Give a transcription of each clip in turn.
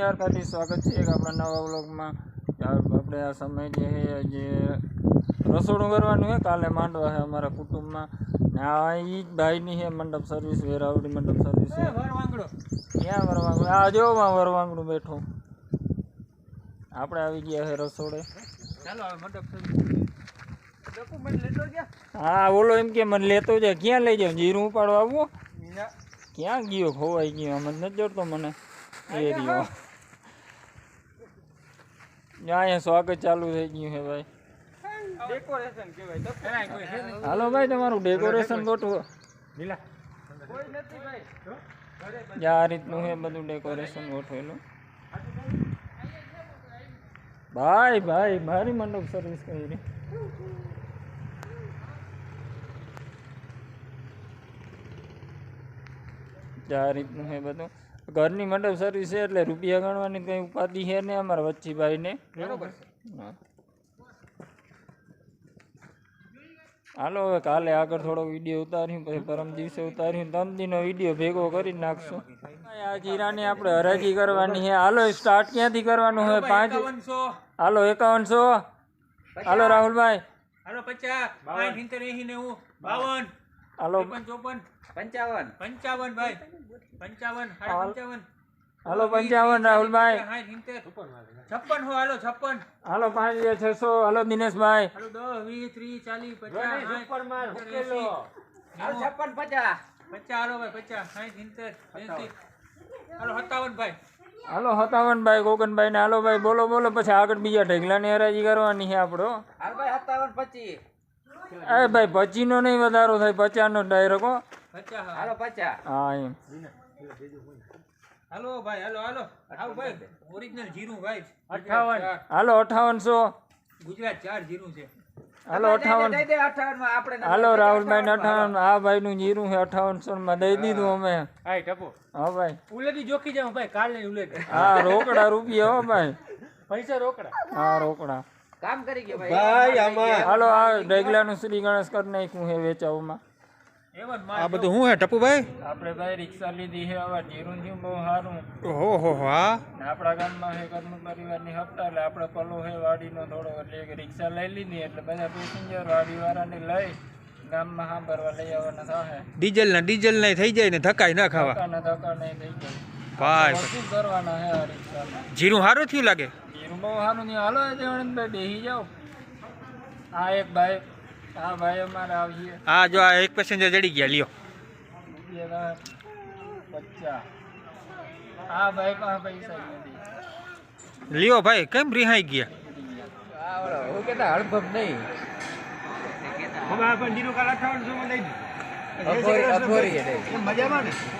ત્યારથી સ્વાગત છે આપણા નવા બ્લોગમાં આપણે આ સમય જે છે જે રસોડું કરવાનું છે કાલે માંડવા છે અમારા કુટુંબમાં. ને આ એ જ ભાઈની છે મંડપ સર્વિસ વેરાવડી મંડપ સર્વિસ ક્યાં વરવાંગડું આ જો માં વરવાંગડું બેઠું. આપણે આવી ગયા છે રસોડે. ચાલો હવે મંડપ હા ઓલો એમ કે મને લેતો જાય. ક્યાં લઈ જાવ જીરું ઉપાડવા આવું? ક્યાં ગયો? ખોવાઈ ગયો. મને નથી જોડતો મને. એ રહ્યો. અહીંયા સ્વાગત ચાલુ થઈ ગયું છે ભાઈ. હાલો ભાઈ, તમારું ડેકોરેશન ગોઠવો. આ રીતનું છે બધું ડેકોરેશન ગોઠવેલું. ભાઈ ભાઈ, મારી મંડપ સર્વિસ કરી આ રીતનું છે બધું. ઘરની મંડપ સર્વિસ છે એટલે રૂપિયા ગણવાની કંઈ ઉપાધિ છે ને અમારા વચ્ચીભાઈને. બરોબર હા. હાલો હવે કાલે આગળ થોડો વીડિયો ઉતાર્યું પછી પરમ દિવસે ઉતાર્યું. તમદીનો વીડિયો ભેગો કરી નાખશું. આ જીરાની આપણે હરાજી કરવાની છે. હાલો સ્ટાર્ટ ક્યાંથી કરવાનું હોય પાંચ હાલો એકાવનસો. હાલો રાહુલભાઈ. હાલો પચાસ. બાવન. હાલો. ચોપન પંચાવન. પંચાવન ભાઈ. પંચાવન પંચાવન. હાલો પંચાવન રાહુલભાઈ. છપ્પન હો હાલો છપ્પન. હાલો પાંચ હજાર છસો હાલો દિનેશભાઈ. હાલો દસ વીસ ત્રીસ ચાલીસ પચાસ છપ્પન પચાસ. પચાસ હાલો ભાઈ પચાસ સાઠ સિત્તેર એંસી. હાલો સત્તાવન ભાઈ. હાલો સત્તાવનભાઈ ગોગનભાઈ ને હાલો ભાઈ બોલો બોલો. પછી આગળ બીજા ઢગલાની હરાજી કરવાની છે આપણો. હાલ ભાઈ સત્તાવન પચીસ. એ ભાઈ પચીનો નહીં વધારો થાય પચાસનો ડાયરેક્ટ હો. હાલો પચાસ. હા એમ. હાલો ભાઈ હાલો હાલો. આવ ભાઈ ઓરિજિનલ જીરું ભાઈ. અઠ્ઠાવન. ગુજરાત હાલો અઠાવનસો ચાર. ગુજરાત ચાર જીરું છે. હાલો અઠાવન. દઈ દે અઠાવનમાં આપણે હાલો રાહુલભાઈ ને અઠાવન. આ ભાઈ નું જીરું છે અઠાવનસો માં દઈ દીધું અમે. હાય ટપો. હા ભાઈ. ઉલેટી જોખી જાવ ભાઈ કાલે ઉલેટી. હા રોકડા રૂપિયા હો ભાઈ. પૈસા રોકડા. હા રોકડા. કામ કરી ગયો ભાઈ. હાલો આ ડેગલાનું શ્રી ગણેશ કરી નાખ્યું હે વેચાવમાં. આ બધું શું હે ટપુભાઈ? આપણે ભાઈ રિક્ષા લીધી છે હવે જીરું થયું બહુ સારું. ઓહો હો? હો હા આપણા ગામમાં હે ઘરનું પરિવારની હપ્તા એટલે આપણે પલો હે વાડીનો થોડો એટલે એક રિક્ષા લઈ લીધી એટલે બધા પેસેન્જર વાડીવાળાને લઈ ગામમાં સાંભળવા લઈ આવવાના થાય ડીઝલ ના ડીઝલ નહીં થઈ જાય ને ધકાઈ ના ખાવા. ધકા ધક્કા નહીં થઈ જાય. ભાઈ શું કરવાના હે આ રિક્ષામાં. જીરું સારું થયું લાગે? બહુ સારું નહીં હાલો જવણભાઈ બેસી જાઓ. હા એક ભાઈ હા ભાઈ અમારે આવીએ. હા જો આ એક પેસેન્જર જડી ગયા લ્યો. પચાસ. ભાઈ પાસે પૈસા લ્યો ભાઈ કેમ રિહાઈ ગયા? હું કેતા હળભમ નહીં. એ દઈ.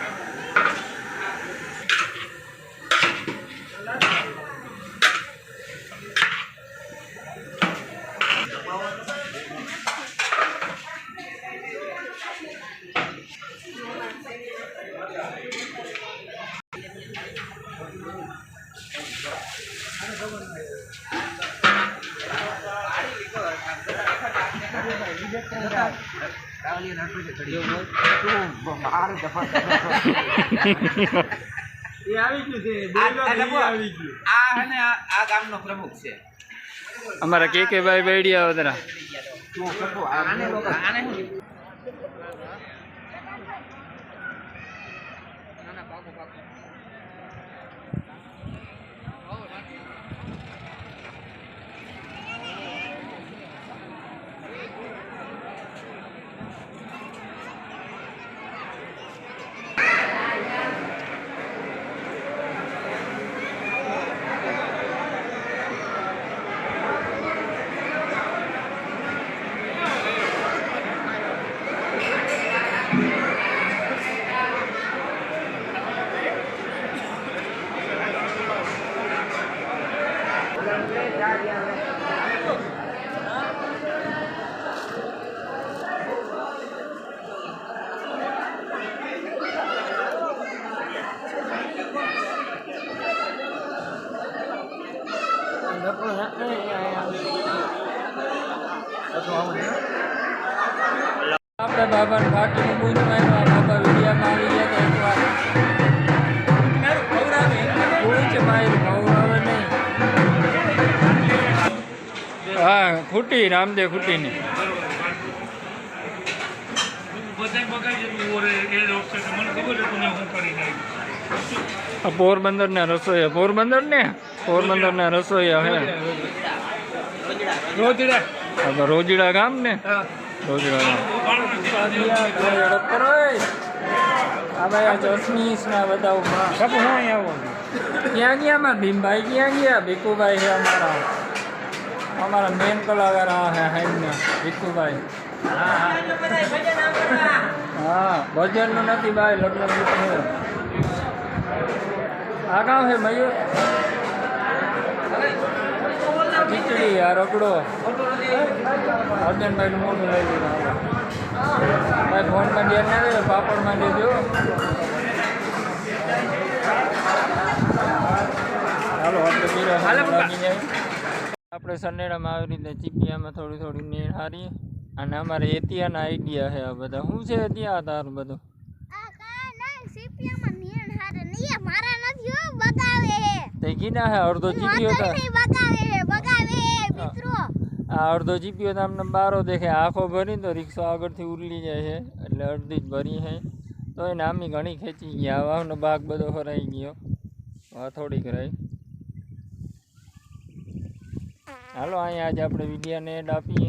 અમારા કે કે ભાઈ બેડિયા વધરા આને આને શું? આપણે બાબાને ફાટીનું બૂજ માર્યું આ બાબા વિડીયામાં આવી ગયા તો એકવાર નહીં હા ખૂટી રામદેવ ખૂટીની. હતું ને કરી પોરબંદરના? રસોઈયા પોરબંદર ને રસોઈયા હે. રોજડા. રોજડા ગામ ને? ક્યાં ગયા અમારા ભીમભાઈ ક્યાં ગયા ભીખુભાઈ છે અમારા અમારા મેન કલાકાર આ હે હાઈના ભીખુભાઈ હા. ભજનનું નથી ભાઈ લગ્ન આ ગામ છે મયુર ખીચડી આ રગડો. અર્જનભાઈ નું મોઢું લઈ લીધું ભાઈ ફોનમાં ધ્યાન ના દે પાપડમાં દેજો. હાલો આપણે જાય આપણે સનેડામાં આવી રીતે ચીપિયામાં થોડી થોડી નીર હારી. અને અમારે એતિયાના આઈડિયા છે આ બધા. શું છે ત્યાં તારું બધું? આ કાંઈ નહીં, સીપિયામાં નીણ હારે નહીં, એ મારા નથી હો, હે. તે કીધા હે અડધો ચીપિયો વાંધો તો નહીં, બગાવે હે, બગાવે હે, મિત્રો. આ અડધો જીપીઓ તો અમને બારો દેખે. આંખો ભરી તો રિક્ષા આગળથી ઉરલી જાય છે. એટલે અડધી જ ભરી છે. તો એને નામી ઘણી ખેંચી ગયા. વાવનો ભાગ બધો ફરાઈ ગયો. થોડીક રહી. હાલો અહીંયા આજે આપણે વિડીયાને એડ આપીએ